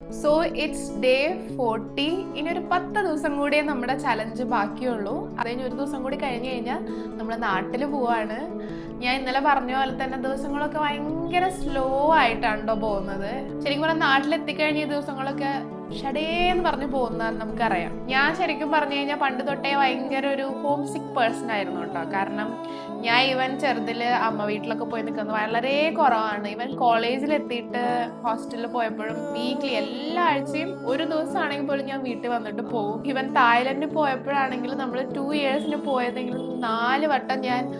So its day forty ഇനി ഒരു പത്ത് ദിവസം കൂടിയേ നമ്മുടെ ചലഞ്ച് ബാക്കിയുള്ളൂ. അത് കഴിഞ്ഞ് ഒരു ദിവസം കൂടി കഴിഞ്ഞ് കഴിഞ്ഞാൽ നമ്മൾ നാട്ടിൽ പോവാണ്. ഞാൻ ഇന്നലെ പറഞ്ഞ പോലെ തന്നെ ദിവസങ്ങളൊക്കെ ഭയങ്കര സ്ലോ ആയിട്ടാണ് കേട്ടോ പോകുന്നത്. ശരിക്കും പറഞ്ഞാൽ നാട്ടിലെത്തിക്കഴിഞ്ഞ ദിവസങ്ങളൊക്കെ ഷടേന്ന് പറഞ്ഞു പോകുന്ന നമുക്കറിയാം. ഞാൻ ശരിക്കും പറഞ്ഞു കഴിഞ്ഞാൽ പണ്ട് തൊട്ടേ ഭയങ്കര ഒരു ഹോം സിക്ക് പേഴ്സൺ ആയിരുന്നു കേട്ടോ. കാരണം ഞാൻ ഇവൻ ചെറുതിൽ അമ്മ വീട്ടിലൊക്കെ പോയി നിൽക്കുന്നത് വളരെ കുറവാണ്. ഇവൻ കോളേജിൽ എത്തിയിട്ട് ഹോസ്റ്റലിൽ പോയപ്പോഴും വീക്കിലി എല്ലാ ആഴ്ചയും ഒരു ദിവസമാണെങ്കിൽ പോലും ഞാൻ വീട്ടിൽ വന്നിട്ട് പോകും. ഇവൻ തായ്ലൻഡിൽ പോയപ്പോഴാണെങ്കിലും നമ്മൾ ടു ഇയേഴ്സിന് പോയതെങ്കിലും നാല് വട്ടം ഞാൻ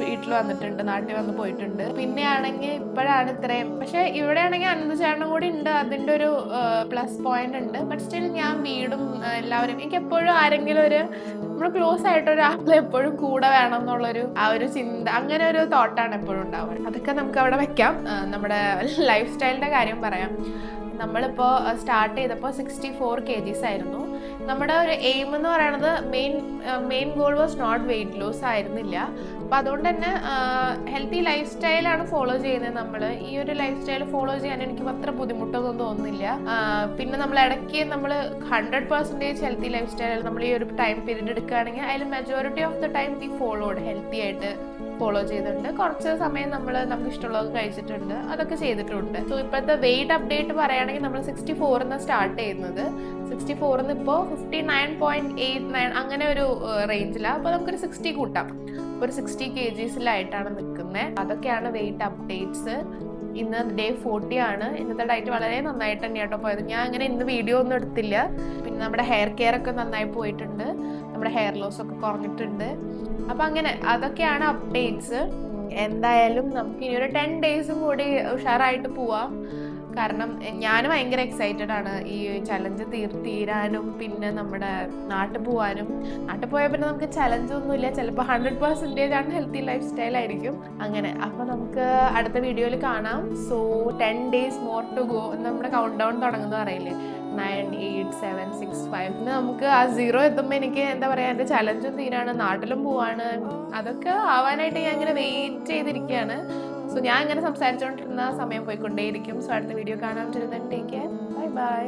വീട്ടിൽ വന്നിട്ടുണ്ട് നാട്ടിൽ വന്ന് പോയിട്ടുണ്ട്. പിന്നെ ആണെങ്കിൽ ഇപ്പോഴാണ് ഇത്രയും. പക്ഷെ ഇവിടെ ആണെങ്കിൽ അനന്തചാരണം കൂടി ഉണ്ട്. അതിന്റെ ഒരു പ്ലസ് പോയിന്റ് ഉണ്ട്. ബട്ട് സ്റ്റിൽ ഞാൻ വീടും എല്ലാവരും എനിക്ക് എപ്പോഴും ആരെങ്കിലും ഒരു നമ്മൾ ക്ലോസ് ആയിട്ട് ഒരാളെ എപ്പോഴും കൂടെ വേണം എന്നുള്ളൊരു ആ ഒരു ചിന്ത അങ്ങനെ ഒരു തോട്ടാണ് എപ്പോഴും ഉണ്ടാവുക. അതൊക്കെ നമുക്ക് അവിടെ വെക്കാം. നമ്മുടെ ലൈഫ് സ്റ്റൈലിന്റെ കാര്യം പറയാം. നമ്മളിപ്പോൾ സ്റ്റാർട്ട് ചെയ്തപ്പോൾ സിക്സ്റ്റി ഫോർ കെ ജീസ് ആയിരുന്നു. നമ്മുടെ ഒരു എയിം എന്ന് പറയുന്നത് main main goal was not weight loss ആയിരുന്നില്ല. അപ്പം അതുകൊണ്ട് തന്നെ ഹെൽത്തി ലൈഫ് സ്റ്റൈലാണ് ഫോളോ ചെയ്യുന്നത് നമ്മൾ ഈ ഒരു ലൈഫ് സ്റ്റൈൽ ഫോളോ ചെയ്യാൻ എനിക്ക് അത്ര ബുദ്ധിമുട്ടൊന്നും തോന്നുന്നില്ല. പിന്നെ നമ്മൾ ഇടയ്ക്ക് നമ്മൾ hundred percentage healthy life style നമ്മൾ ഈ ഒരു ടൈം പീരീഡ് എടുക്കുകയാണെങ്കിൽ അതിൽ majority of the time we followed healthy ആയിട്ട് ഫോളോ ചെയ്തിട്ടുണ്ട്. കുറച്ച് സമയം നമ്മൾ നമുക്ക് ഇഷ്ടമുള്ളത് കഴിച്ചിട്ടുണ്ട്. അതൊക്കെ ചെയ്തിട്ടുണ്ട്. സോ ഇപ്പോഴത്തെ വെയിറ്റ് അപ്ഡേറ്റ് പറയുകയാണെങ്കിൽ നമ്മൾ സിക്സ്റ്റി ഫോറിൽ നിന്ന് സ്റ്റാർട്ട് ചെയ്യുന്നത്. സിക്സ്റ്റി ഫോറിന്ന് ഇപ്പോൾ fifty nine point eight nine അങ്ങനെ ഒരു റേഞ്ചിലാണ് അപ്പോൾ നമുക്കൊരു സിക്സ്റ്റി കൂട്ടാം. അപ്പോൾ ഒരു സിക്സ്റ്റി കെ ജിസിലായിട്ടാണ് നിൽക്കുന്നത് അതൊക്കെയാണ് വെയിറ്റ് അപ്ഡേറ്റ്സ് ഇന്ന് ഡേ ഫോർട്ടി ആണ്. ഇന്നത്തെ ഡയറ്റ് വളരെ നന്നായിട്ട് തന്നെ കേട്ടോ പോയത്. ഞാൻ അങ്ങനെ ഇന്ന് വീഡിയോ ഒന്നും എടുത്തില്ല. പിന്നെ നമ്മുടെ ഹെയർ കെയർ ഒക്കെ നന്നായി പോയിട്ടുണ്ട്. നമ്മുടെ ഹെയർ ലോസ് ഒക്കെ കുറഞ്ഞിട്ടുണ്ട്. അപ്പം അങ്ങനെ അതൊക്കെയാണ് അപ്ഡേറ്റ്സ് എന്തായാലും നമുക്ക് ഇനി ഒരു ടെൻ ഡേയ്സും കൂടി ഉഷാറായിട്ട് പോവാം. കാരണം ഞാൻ ഭയങ്കര എക്സൈറ്റഡ് ആണ് ഈ ചലഞ്ച് തീർ തീരാനും പിന്നെ നമ്മുടെ നാട്ടിൽ പോവാനും. നാട്ടിൽ പോയാൽ പിന്നെ നമുക്ക് ചലഞ്ച് ഒന്നുമില്ല. ചിലപ്പോൾ ഹൺഡ്രഡ് പെർസെന്റേജ് ആണ് ഹെൽത്തി ലൈഫ് സ്റ്റൈൽ ആയിരിക്കും. അങ്ങനെ അപ്പോൾ നമുക്ക് അടുത്ത വീഡിയോയിൽ കാണാം. So ten days more to go നമ്മുടെ കൗണ്ട് ഡൗൺ തുടങ്ങുന്ന പറയില്ലേ? Nine eight seven six five പിന്നെ നമുക്ക് ആ സീറോ എത്തുമ്പോൾ എനിക്ക് എന്താ പറയുക എന്റെ ചലഞ്ചും തീരാണ്. നാട്ടിലും പോവാണ്. അതൊക്കെ ആവാനായിട്ട് ഞാൻ ഇങ്ങനെ വെയിറ്റ് ചെയ്തിരിക്കുകയാണ് സോ ഞാൻ ഇങ്ങനെ സംസാരിച്ചുകൊണ്ടിരുന്ന സമയം പോയിക്കൊണ്ടേയിരിക്കും. സോ അടുത്ത വീഡിയോ കാണാൻ ടേക്ക് കെയർ ബൈ ബൈ